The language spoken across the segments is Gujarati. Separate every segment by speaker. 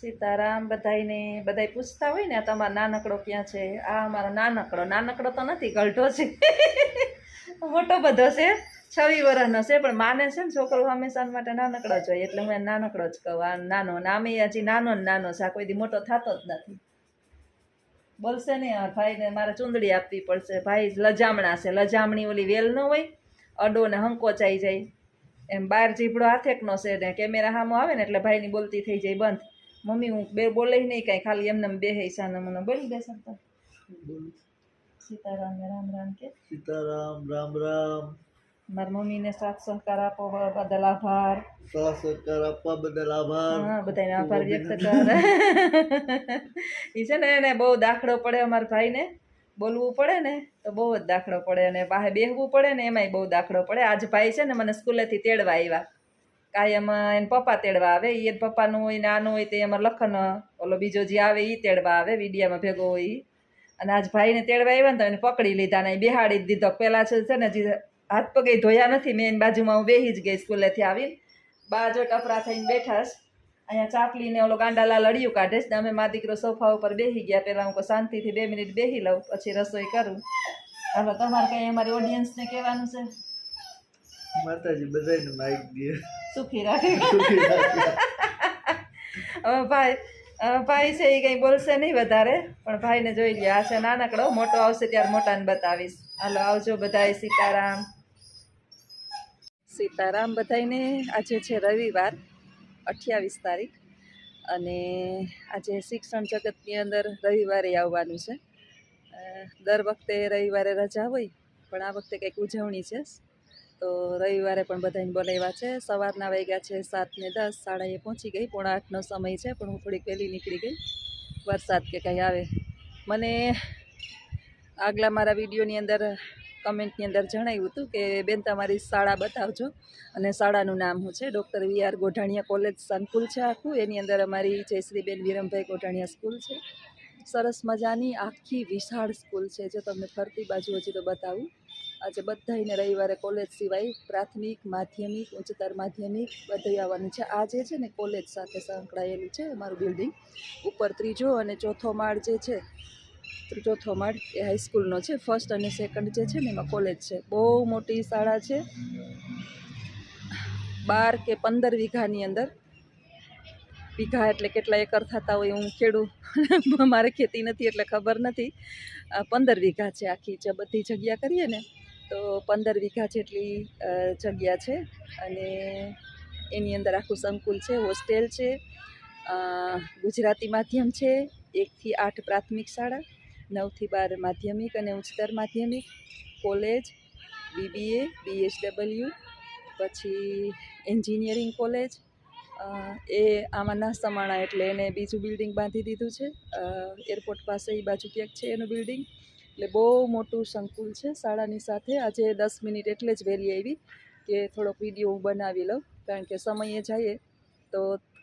Speaker 1: સીતારામ બધાયને, બધાય પૂછતા હોય ને તમારો નાનકડો ક્યાં છે? આ અમારો નાનકડો. નાનકડો તો નથી, ગલઢો છે. મોટો બધો છે. છવી વર્ષનો છે, પણ માને છે ને છોકરો હંમેશા માટે નાનકડો જ હોય, એટલે હું નાનકડો જ કહું. આ નાનો નામે હજી નાનો ને નાનો છે, આ કોઈ દી મોટો થતો જ નથી. બોલશે ને ભાઈને મારે ચૂંદડી આપવી પડશે. ભાઈ લજામણા છે. લજામણી ઓલી વેલ ન હોય, અડો ને હંકોચાઈ જાય. એમ બાર જીભડો હાથેકનો છે ને, કેમેરા સામો આવે ને, એટલે ભાઈની બોલતી થઈ જાય બંધ. મમ્મી હું બે બોલે નહીં કાંઈ ખાલી એમને એમ બે હિસાને મને બોલી દે શકતા સીતારામ રામ રામ કે.
Speaker 2: સીતારામ રામ રામ.
Speaker 1: મારા મમ્મીને સાથ સહકાર આપો બદલ આભાર.
Speaker 2: સાથ સહકાર આપવા બદલ આભાર.
Speaker 1: હા બધાને આભાર વ્યક્ત કરે. એ છે ને એને બહુ દાખલો પડે અમારા ભાઈને. બોલવું પડે ને તો બહુ જ દાખલો પડે અને બહાર બેહવું પડે ને એમાંય બહુ દાખલો પડે. આજ ભાઈ છે ને મને સ્કૂલેથી તેડવા આવ્યા કાયમ એને પપ્પા તેડવા આવે એ પપ્પાનું હોય ને આનું હોય તે એમાં લખન, ઓલો બીજો જે આવે એ તેડવા આવે, વિડીયામાં ભેગો હોય અને આજ ભાઈને તેડવા આવ્યા ને તો એને પકડી લીધા ને બેહાડી દીધો. પહેલાં છે ને, જે હાથ પગે ધોયા નથી, મેં એની બાજુમાં હું બેહી જ ગઈ સ્કૂલેથી આવીને. બા જો ટપરા થઈને બેઠા છે. અહીંયા ચાપલીને ઓલો ગાંડાલા લડિયું કાઢે છે અમે મા દીકરો સોફા ઉપર બેસી ગયા. પહેલાં હું શાંતિથી બે મિનિટ બેસી લઉં, પછી રસોઈ કરું. હવે તમારે કંઈ અમારી ઓડિયન્સને કહેવાનું છે?
Speaker 2: માતાજી બધાને માઈક દે.
Speaker 1: સુખી રાખે. હવે ભાઈ ભાઈ છે એ કંઈ બોલશે નહીં વધારે પણ ભાઈને જોઈ લે આ છે નાનકડો. મોટો આવશે ત્યારે મોટાને બતાવીશ. હાલો આવજો બધાય સીતારામ. સીતારામ બધાયને. આજે છે રવિવાર અઠ્યાવીસ તારીખ અને આજે શિક્ષણ જગતની અંદર રવિવારે આવવાનું છે. દર વખતે રવિવારે રજા હોય પણ આ વખતે કંઈક ઉજવણી છે. તો રવિવારે પણ બધાને બોલાવ્યા છે. સવારના વાગ્યા છે સાતને દસ શાળાએ પહોંચી ગઈ. પોણા આઠનો સમય છે, પણ હું થોડીક વહેલી નીકળી ગઈ. વરસાદ કે કંઈ આવે. મને આગલા મારા વિડીયોની અંદર, કમેન્ટની અંદર જણાવ્યું હતું કે, બેન, તમારી શાળા બતાવજો. અને શાળાનું નામ હું છે? Doctor V R Godhaniya college સંકુલ છે આખું. એની અંદર અમારી જયશ્રીબેન વિરમભાઈ ગોઢાણીયા સ્કૂલ છે. સરસ મજાની આખી વિશાળ સ્કૂલ છે. જો તમને ફરતી બાજુ હજી તો બતાવું. આજે બધાયને રવિવારે કોલેજ સિવાય પ્રાથમિક, માધ્યમિક, ઉચ્ચતર માધ્યમિક બધું આવવાનું છે. આ જે છે ને કોલેજ સાથે સંકળાયેલું છે અમારું બિલ્ડિંગ ઉપર ત્રીજો અને ચોથો માળ જે છે, ચોથો માળ એ હાઈસ્કૂલનો છે. ફર્સ્ટ અને સેકન્ડ જે છે ને એમાં કોલેજ છે. બહુ મોટી શાળા છે. બાર કે પંદર વીઘાની અંદર. વીઘા એટલે કેટલા એકર થતા હોય હું ખેડૂ મારે ખેતી નથી એટલે ખબર નથી. પંદર વીઘા છે આખી જે બધી જગ્યા કરીએ ને તો પંદર વીઘા જેટલી જગ્યા છે અને એની અંદર આખું સંકુલ છે, હોસ્ટેલ છે ગુજરાતી માધ્યમ છે, એકથી આઠ પ્રાથમિક શાળા, નવથી બાર માધ્યમિક અને ઉચ્ચતર માધ્યમિક, કોલેજ, બીબીએ બીએચડબલ્યુ પછી એન્જિનિયરિંગ કોલેજ એ આમાં ના સમાણા એટલે એને બીજું બિલ્ડિંગ બાંધી દીધું છે એરપોર્ટ પાસે એ બાજુ ક્યાંક છે એનું બિલ્ડિંગ એટલે બહુ મોટું સંકુલ છે શાળાની સાથે. આજે દસ મિનિટ એટલે જ વહેલી આવી કે થોડોક વીડિયો હું બનાવી લઉં, કારણ કે સમયે જઈએ તો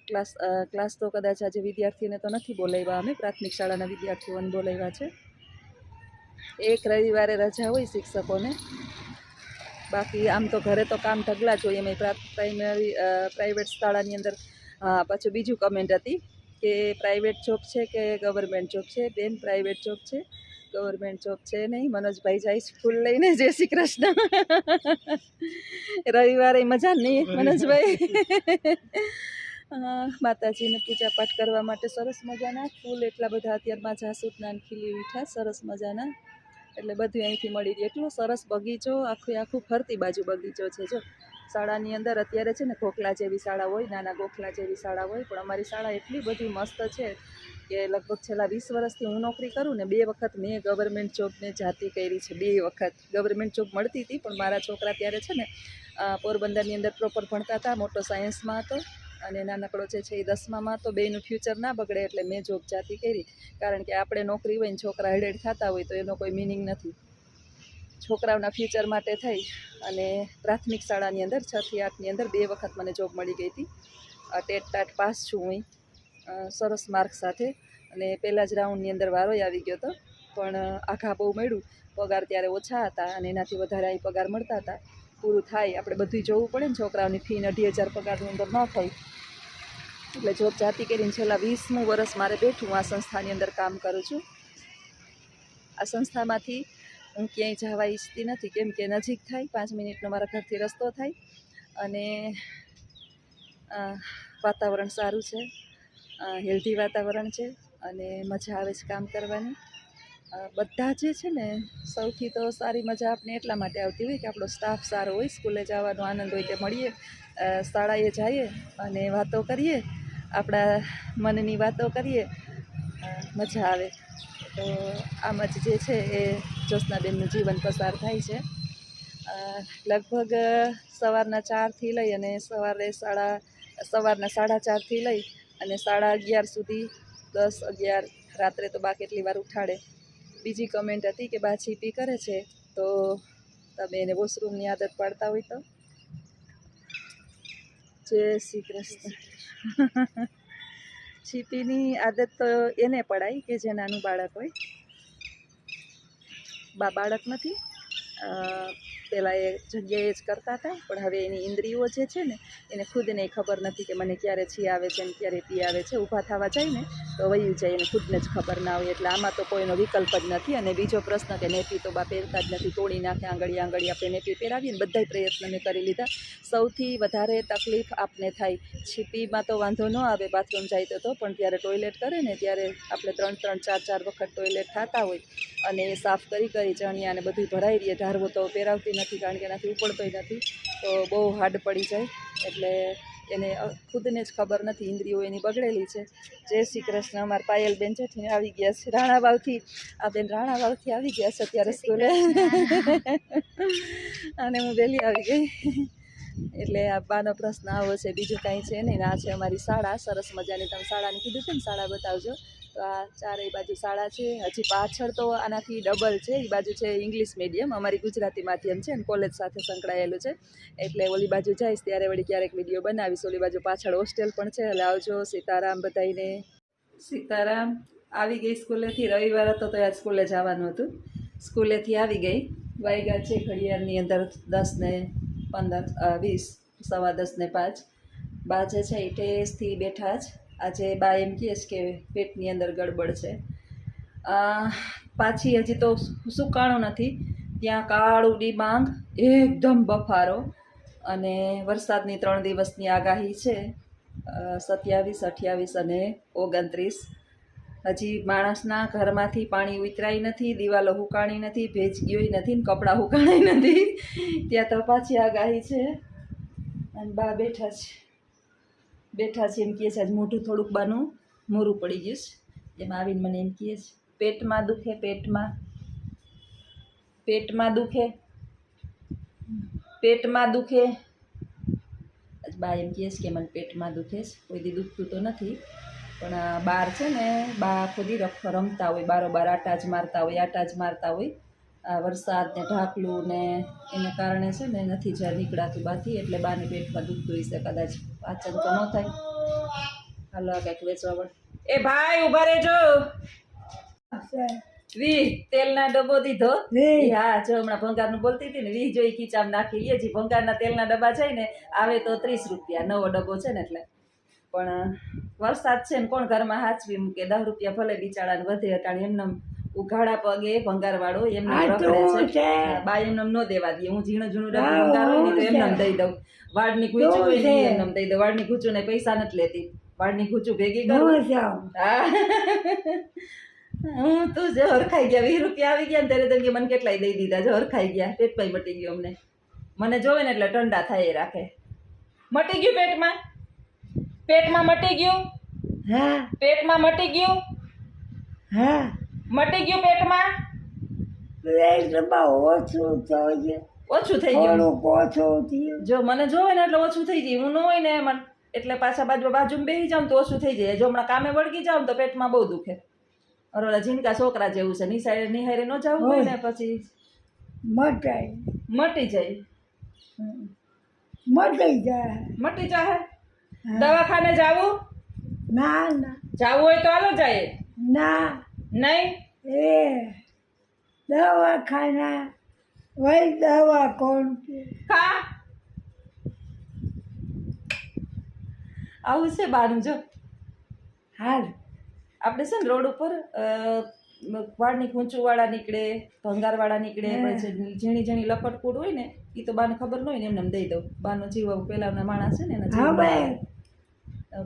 Speaker 1: ક્લાસ ક્લાસ તો કદાચ આજે વિદ્યાર્થીને તો નથી બોલાવ્યા અમે, પ્રાથમિક શાળાના વિદ્યાર્થીઓને બોલાવ્યા છે. એક રવિવારે રજા હોય શિક્ષકોને. બાકી આમ તો ઘરે તો કામ ઢગલા જ હોય એમાં પ્રાઇમરી પ્રાઇવેટ શાળાની અંદર હા પાછું બીજું કમેન્ટ હતી કે પ્રાઇવેટ જોબ છે કે ગવર્મેન્ટ જોબ છે? બેન પ્રાઇવેટ જોબ છે? ગવર્મેન્ટ જોબ છે નહીં. મનોજભાઈ જાય સ્કૂલ લઈને. જય શ્રી કૃષ્ણ. રવિવારે મજા નહીં. મનોજભાઈ. માતાજીને પૂજા પાઠ કરવા માટે સરસ મજાના ફૂલ એટલા બધા અત્યારમાં જાસૂત નાન ખીલી ઉઠ્યા સરસ મજાના. એટલે બધું અહીંથી મળી રહે એટલો સરસ બગીચો આખું આખું ફરતી બાજુ બગીચો છે જો. શાળાની અંદર અત્યારે છે ને ગોખલા જેવી શાળા હોય નાના ગોખલા જેવી શાળા હોય પણ અમારી શાળા એટલી બધી મસ્ત છે. કે લગભગ છેલ્લા વીસ વર્ષથી હું નોકરી કરું ને બે વખત મેં ગવર્મેન્ટ જોબને જાતી કરી છે, બે વખત. ગવર્મેન્ટ જોબ મળતી હતી, પણ મારા છોકરા ત્યારે છે ને પોરબંદરની અંદર પ્રોપર ભણતા હતા, મોટો સાયન્સમાં હતો અને નાનકડો જે છે એ દસમામાં તો બેનું ફ્યુચર ના બગડે એટલે મેં જોબ જાતી કરી. કારણ કે આપણે નોકરી હોય ને છોકરા હેડેડ થતા હોય તો એનો કોઈ મિનિંગ નથી. છોકરાઓના ફ્યુચર માટે થઈ અને પ્રાથમિક શાળાની અંદર છથી આઠની અંદર બે વખત મને જોબ મળી ગઈ હતી. ટેટ ટાટ પાસ છું હું. સરસ માર્ક સાથે. અને પહેલાં જ રાઉન્ડની અંદર વારો આવી ગયો હતો. પણ આઘા બહુ મળ્યું. પગાર ત્યારે ઓછા હતા અને એનાથી વધારે અહીં પગાર મળતા હતા. પૂરું થાય. આપણે બધું જોવું પડે ને છોકરાઓની ફી અઢી હજાર પગારની અંદર ન થાય. એટલે જોબ જાતી કરીને છેલ્લા વીસમું વર્ષ મારે બેઠું. હું આ સંસ્થાની અંદર કામ કરું છું. આ સંસ્થામાંથી હું ક્યાંય જવા ઈચ્છતી નથી. કેમ કે નજીક થાય. પાંચ મિનિટનો મારા ઘરથી રસ્તો થાય. અને વાતાવરણ સારું છે. હેલ્ધી વાતાવરણ છે અને મજા આવે છે કામ કરવાની. બધા જે છે ને, સૌથી તો સારી મજા આપને એટલા માટે આવતી હોય કે આપણો સ્ટાફ સારો હોય, સ્કૂલે જવાનો આનંદ હોય કે મળીએ શાળાએ જઈએ અને વાતો કરીએ, આપણા મનની વાતો કરીએ મજા આવે. તો આમ જ જે છે એ જ્યોત્સનાબેનનું જીવન પસાર થાય છે. લગભગ સવારના ચારથી લઈ અને સવારે સાડા, સવારના સાડા ચારથી લઈ અને સાડા અગિયાર સુધી દસ અગિયાર રાત્રે તો બા કેટલી વાર ઉઠાડે. બીજી કમેન્ટ હતી કે બા છીપી કરે છે, તો તમે એને વોશરૂમની આદત પાડતા હોય તો. જય શ્રી કૃષ્ણ. છીપીની આદત તો એને પડાય કે જે નાનું બાળક હોય. બા બાળક નથી. પહેલાં એ જગ્યાએ જ કરતા હતા, પણ હવે એની ઇન્દ્રિયો જે છે ને, એને ખુદને ખબર નથી કે મને ક્યારે છી આવે છે ને ક્યારે પી આવે છે. ઊભા થવા જાય ને તો વયું જાય એને ખુદને જ ખબર ના હોય. એટલે આમાં તો કોઈનો વિકલ્પ જ નથી. અને બીજો પ્રશ્ન કે નેપી તો બા પહેરતા જ નથી. તોડી નાખે આંગળી આંગળી આપણે નેપી પહેરાવીએ ને બધાય પ્રયત્ન મેં કરી લીધા. સૌથી વધારે તકલીફ આપને થાય. છીપીમાં તો વાંધો ન આવે, બાથરૂમ જાય તો તો, પણ જ્યારે ટોયલેટ કરે ને ત્યારે આપણે ત્રણ ત્રણ, ચાર ચાર વખત ટોયલેટ થતા હોય. અને એ સાફ કરી કરી ચણિયા અને બધું ભરાઈ રહીએ. ઢારવો તો પહેરાવતી નથી કારણ કે એનાથી ઉપડતોય નથી. તો બહુ હાર્ડ પડી જાય. એટલે એને ખુદને જ ખબર નથી ઇન્દ્રિયો એની બગડેલી છે. જય શ્રી કૃષ્ણ અમારા પાયલબેન બેન ને આવી ગયા છે રાણાવાવથી. આ બેન રાણાવાવથી આવી ગયા છે અત્યારે સ્કૂલે. અને હું વહેલી આવી ગઈ. એટલે આ બાનો પ્રશ્ન આવો છે બીજું કાંઈ છે નહીં. આ છે અમારી શાળા સરસ મજાની તમે શાળાની કીધું છે ને શાળા બતાવજો. તો આ ચારેય બાજુ શાળા છે. હજી પાછળ તો આનાથી ડબલ છે. એ બાજુ છે ઇંગ્લિશ મીડિયમ અમારી ગુજરાતી માધ્યમ છે અને કોલેજ સાથે સંકળાયેલું છે. એટલે ઓલી બાજુ જઈશ ત્યારે વળી ક્યારેક વીડિયો બનાવીશ. ઓલી બાજુ પાછળ હોસ્ટેલ પણ છે. એટલે આવજો. સીતારામ બધાઈને સીતારામ, આવી ગઈ સ્કૂલેથી રવિવાર હતો તો યાર સ્કૂલે જવાનું હતું. સ્કૂલેથી આવી ગઈ. વાયગા છે ઘડિયાળની અંદર દસ ને પંદર વીસ, સવા દસ ને પાંચ. બાજે છે એ ટેસ્ટથી બેઠા જ. આજે બા એમ કહે કે પેટની અંદર ગડબડ છે. પાછી હજી તો સુકાણું નથી. ત્યાં કાળું ડિબાંગ એકદમ બફારો અને વરસાદની ત્રણ દિવસની આગાહી છે. સત્યાવીસ, અઠ્યાવીસ અને ઓગણત્રીસ. હજી માણસના ઘરમાંથી પાણી ઉતરાય નથી, દિવાલો હુકાણી નથી, ભેજ ગયોય નથી ને કપડાં હુકાણાય નથી. ત્યાં તો પાછી આગાહી છે. અને બા બેઠા છે. બેઠા છે એમ કહે છે, આજ મોઢું થોડુંક બાનું, મોરું પડી ગયું છે એમાં આવીને મને એમ કહે છે, પેટમાં દુખે, પેટમાં. પેટમાં દુખે. પેટમાં દુખે. બા એમ કહે છે કે, મને પેટમાં દુખે છે, કોઈ દી દુખતું તો નથી. પણ બાર છે ને, બા આખો દી રમતા હોય, બારોબાર આટા જ મારતા હોય, આટા જ મારતા હોય. આ વરસાદ ને ઢાકલું ને એને કારણે છે ને નથી જ્યાં નીકળાતું બાથી, એટલે બાને પેટમાં દુખતું હશે કદાચ. પાચન તો ન થાય. હાલો આ કંઈક વેચવા પડે એ ભાઈ ઊભા રહેજો. વી તેલના ડબ્બો દીધો. હા જો હમણાં ભંગારનું બોલતી હતી ને વી જોઈ ખીચામ નાખી. લઈએ જી ભંગારના તેલના ડબ્બા છે ને આવે તો ત્રીસ રૂપિયા. નવો ડબ્બો છે ને એટલે. પણ વરસાદ છે ને કોણ ઘરમાં હાચવી મૂકે? દસ રૂપિયા ભલે બિચારાને વધે અટાણે. એમને ઉઘાડા પગે ભંગાર વાળો એમને રખડે છે. બા એમને ન દેવા દે. હું ઝીણું ઝીણું ડબ્બો ભંગાર હોય ને તો એમને દઈ દઉં. વાળની ખૂચું હોય ને એમ દઈ દે વાળની ખૂચું ને પૈસા નથી લેતી. વાળની ખૂચું ભેગી કરું હું. તું જે હરખાઈ ગયા. વીસ રૂપિયા આવી ગયા ને ત્યારે તમે મને કેટલાય દઈ દીધા. જો હરખાઈ ગયા. પેટ પાઈ મટી ગયું અમને. મને જોવે ને એટલે ઠંડા થાય એ રાખે. મટી ગયું પેટમાં? પેટમાં મટી ગયું?
Speaker 3: હા.
Speaker 1: પેટમાં મટી ગયું?
Speaker 3: હા.
Speaker 1: મટી ગયું પેટમાં?
Speaker 3: પ્લેટમાં ઓછું થયું
Speaker 1: ઓછું થઈ ગયું.
Speaker 3: ઓછું થયું.
Speaker 1: જો મને જોવે ને એટલે ઓછું થઈ જાય. હું ન હોય ને મને એટલે પાછા બાજુ બાજુમાં બેસી જાઉં તો ઓછું થઈ જાય. જો હમણાં કામે વળગી જાઉં તો પેટમાં બહુ દુખે. અરોલા ઝીણકા છોકરા જેવું છે. નિસારે નિહારે ન જવું હોય ને પછી.
Speaker 3: મટાય.
Speaker 1: મટી જાય.
Speaker 3: મટી જાય.
Speaker 1: મટી
Speaker 3: જાય.
Speaker 1: દવાખાને જાવું?
Speaker 3: ના ના.
Speaker 1: જાવું હોય તો હાલો જાય.
Speaker 3: ના.
Speaker 1: નહીં?
Speaker 3: એ. દવાખાના. વહી દવા કોણ
Speaker 1: કા આવું છે બાનું જો.
Speaker 3: હાલ.
Speaker 1: આપણે છે ને રોડ ઉપર વાળની કૂંચુવાળા નીકળે ભંગારવાળા નીકળે પછી ઝીણી ઝીણી લપટકૂડ હોય ને એ તો બાને ખબર ન હોય ને એમને દઈ દઉં. બાનો જીવ પેલાના માણસ છે ને એના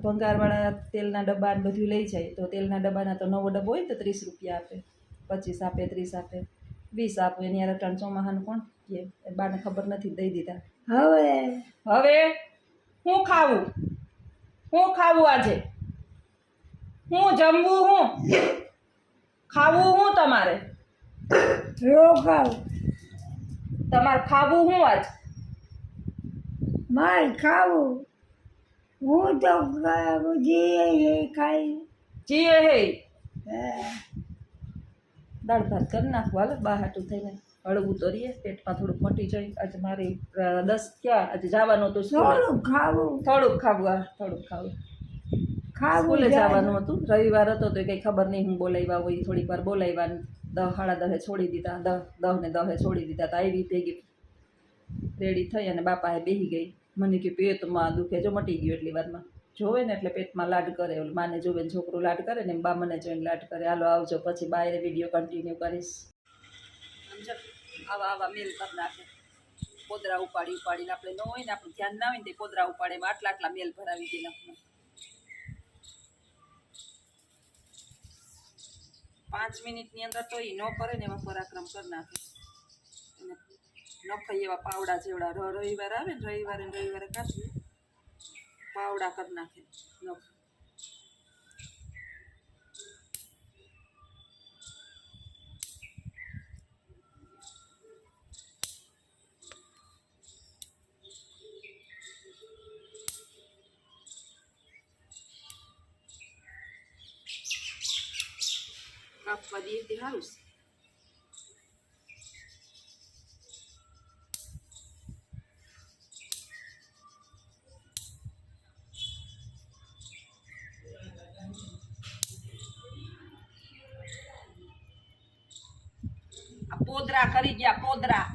Speaker 1: ભંગારવાળા તેલના ડબ્બા બધું લઈ જાય તો તેલના ડબ્બાના તો નવો ડબ્બો હોય તો ત્રીસ રૂપિયા આપે પચીસ આપે ત્રીસ આપે. વીસ આપે એની યાર ત્રણ ચોમાહાનું કોણ? કે એ બાને ખબર નથી દઈ દીધા.
Speaker 3: હવે?
Speaker 1: હવે હું ખાવું? હું ખાવું આજે? હું જમવું હું? ખાવું હું તમારે?
Speaker 3: રોકાવ
Speaker 1: તમારે ખાવું હું આજ?
Speaker 3: માર ખાવું. હું તો જીએ જે ખાઈ.
Speaker 1: જીએ હે.
Speaker 3: હે.
Speaker 1: દાળ ભાત કરી નાખવા હાલ બા હાટું થઈને હળવું તો રહીએ. પેટમાં થોડુંક મટી જાય. આજે મારી દસ ક્યાં આજે જવાનું હતું
Speaker 3: થોડુંક ખાવું.
Speaker 1: થોડુંક ખાવું આ થોડુંક ખાવું.
Speaker 3: ખાવું
Speaker 1: જવાનું હતું. રવિવાર હતો તો કંઈ ખબર નહીં હું બોલાવ્યા હોય થોડીક વાર બોલાવ્યા. દહ સાડા દહે છોડી દીધા. દહ દહ ને દહે છોડી દીધા. તો આવી ભેગી રેડી થઈ અને બાપાએ બેહી ગઈ. મને કે પેટમાં દુખે જો મટી ગયું એટલી વારમાં. જોવે ને એટલે પેટમાં લાડ કરે. ઓલું માને જોવે ને છોકરું લાડ કરે ને બા મને જોઈને લાડ કરે. હાલો, આવજો, પછી બાયરે વીડિયો કન્ટિન્યુ કરીશ. આવા આવા મેલ કરી નાખે. પોદરા ઉપાડી, ઉપાડીને આપણે ન હોય ને આપણે ધ્યાન ના હોય ને તે પોદરા ઉપાડે. આટલા આટલા મેલ ભરાવી દે નાખવાનું પાંચ મિનિટની અંદર તો એ ન કરે ને એમાં પરાક્રમ કરી નાખે. અને નખાઈ એવા પાવડા જેવડા રવિવારે આવે ને, રવિવારે રવિવારે કાઢી પાવડા કરી નાખે નખ કાપવા દઈએ તે સારું છે પોદરા કરી ગયા પોદરા.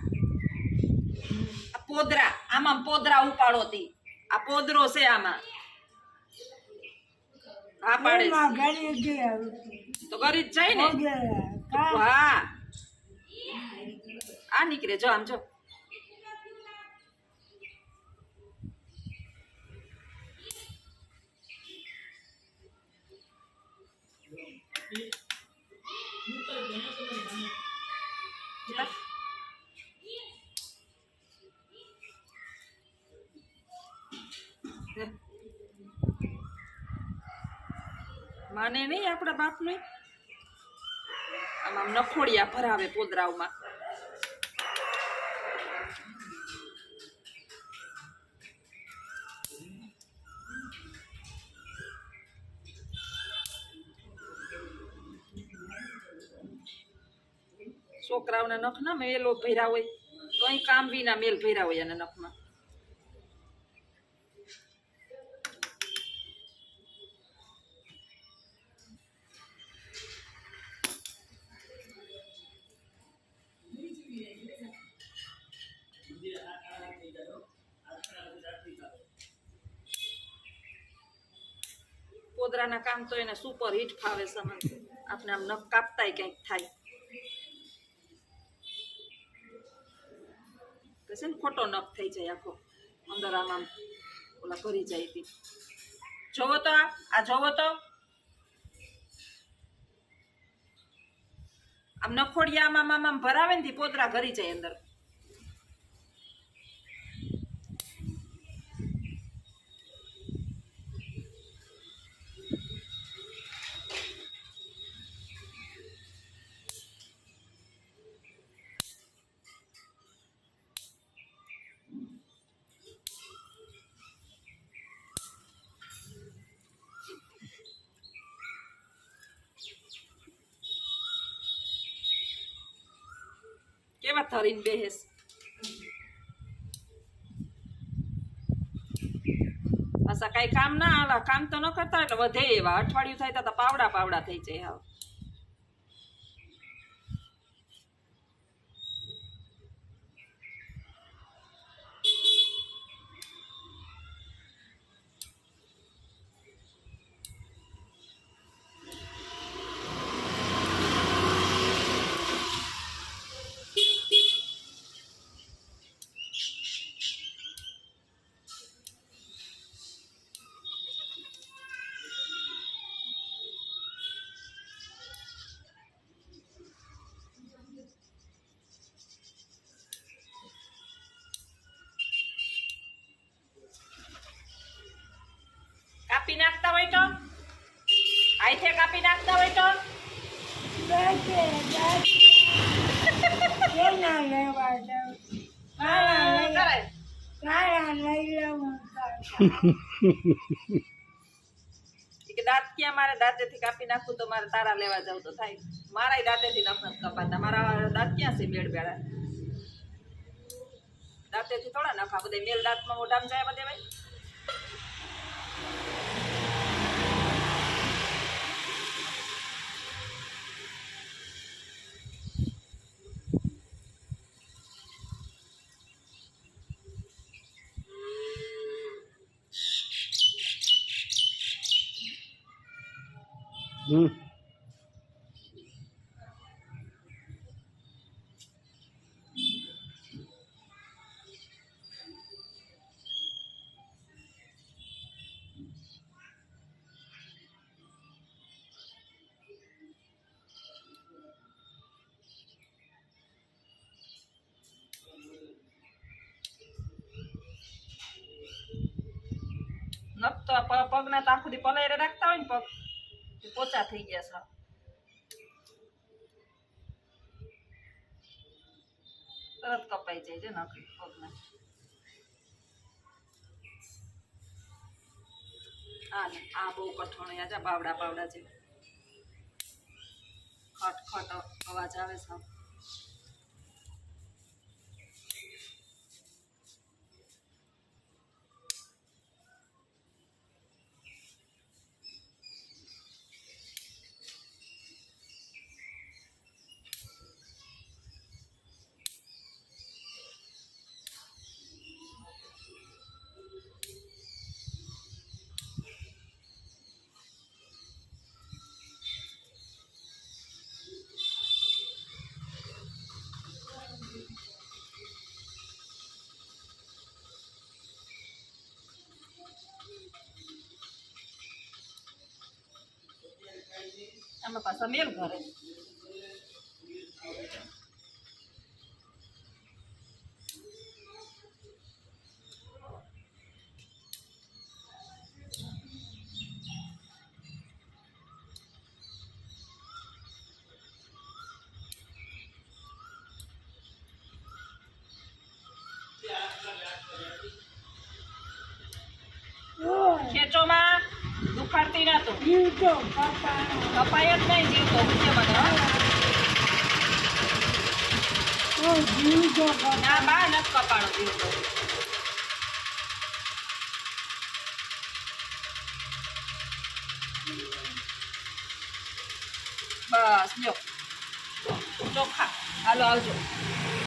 Speaker 1: આ પોદરા આમાં પોદરા ઉપાડો તી. આ પોદરો છે આમાં. હા પાડે. તો કરી જ જાય ને હા. આ નીકળે જો આમ જો. નહીં આપણા બાપને. આમ નખોડિયા ભરાવે પોદરાવમાં છોકરાઓના નખ ના મેલો ભર્યા હોય કઈ કામ વિના મેલ ભર્યા હોય એના નખમાં. પોદરાના કામ તો એને સુપર હિટ ફાવે છે આપણે આમ નખ કાપતાય કંઈક થાય. કહેશે ને ખોટો નખ થઈ જાય આખો. અંદર આમ આમ ઓલા ભરી જાય તી. જોવો તો આ જોવો તો. આમ નખોડિયા આમ આમ આમ ભરાવે ને પોદરા ભરી જાય અંદર. કેવા ધરીને બેહેસ પાછા કઈ કામ ના આલા કામ તો ન કરતા એટલે વધે એવા અઠવાડિયું થાય તો પાવડા પાવડા થઈ જાય હાવ. કાપી નાખતા હોય તો?
Speaker 3: દાંતે
Speaker 1: ક્યાં મારે? દાંતેથી કાપી નાખું તો મારે તારા લેવા જવું તો થાય. મારાય દાંતેથી નખ કપાતા. મારા દાંત ક્યાં છે બેડ બેડા દાંતેથી થોડા નફા બધા મેલ દાંતમાં મોઢામાં જાય બધે ભાઈ. થઈ ગયા છે તરત કપાઈ જાય છે નખ પગને. આ ને, આ બહુ કઠણ છે બાવડા બાવડા જે ખટ ખટ અવાજ આવે છે. આમાં અમે એમ ઘરે
Speaker 3: ઓય
Speaker 1: ખેંચોમાં દુખાડતી ના તું
Speaker 3: જીવતો
Speaker 1: કપાય જ નહીં જીવતો પૂછે મને
Speaker 3: જીવતો
Speaker 1: ના બા નથી કપાણો જીવ બસ, લ્યો. ચોખા. હાલો, આવજો.